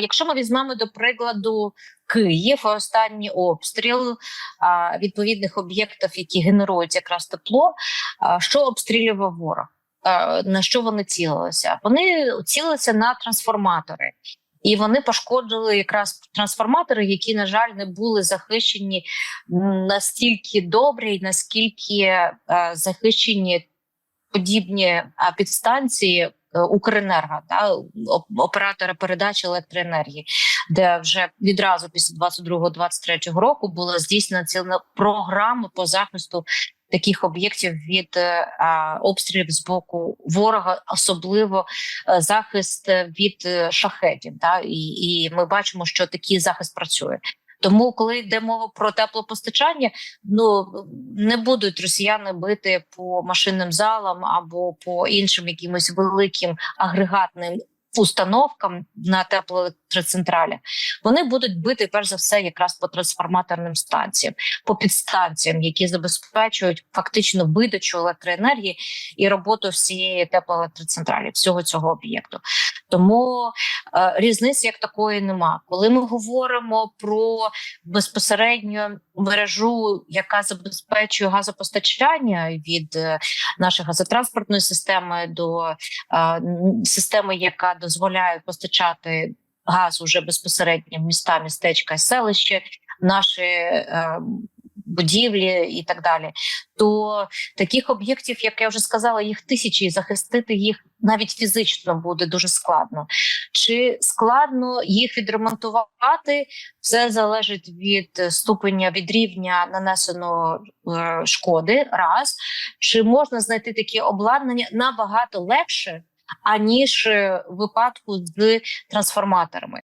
Якщо ми візьмемо до прикладу Київ, останній обстріл відповідних об'єктів, які генерують якраз тепло, що обстрілював ворог? На що вони цілилися? Вони цілилися на трансформатори. І вони пошкодили якраз трансформатори, які, на жаль, не були захищені настільки добре, і наскільки е, захищені подібні підстанції Укренерго, та оператора передачі електроенергії, де вже відразу після 22-23 року була здійснена ціла програма по захисту таких об'єктів від е, а, обстрілів з боку ворога, особливо е, захист е, від е, шахетів. Та і, і ми бачимо, що такий захист працює. Тому, коли йде мова про теплопостачання, ну не будуть росіяни бити по машинним залам або по іншим якимось великим агрегатним установкам на теплоелектроцентралі. Вони будуть бити перш за все якраз по трансформаторним станціям, по підстанціям, які забезпечують фактично видачу електроенергії і роботу всієї теплоелектроцентралі, всього цього об'єкту. Тому е, різниці як такої нема. Коли ми говоримо про безпосередньо мережу, яка забезпечує газопостачання від е, нашої газотранспортної системи до е, системи, яка дозволяє постачати газ уже безпосередньо в міста, містечка, і селища, наші е, будівлі і так далі, то таких об'єктів, як я вже сказала, їх тисячі, і захистити їх навіть фізично буде дуже складно. Чи складно їх відремонтувати? Все залежить від ступеня від рівня нанесеного е, шкоди. Раз чи можна знайти такі обладнання набагато легше, аніж е, випадку з трансформаторами.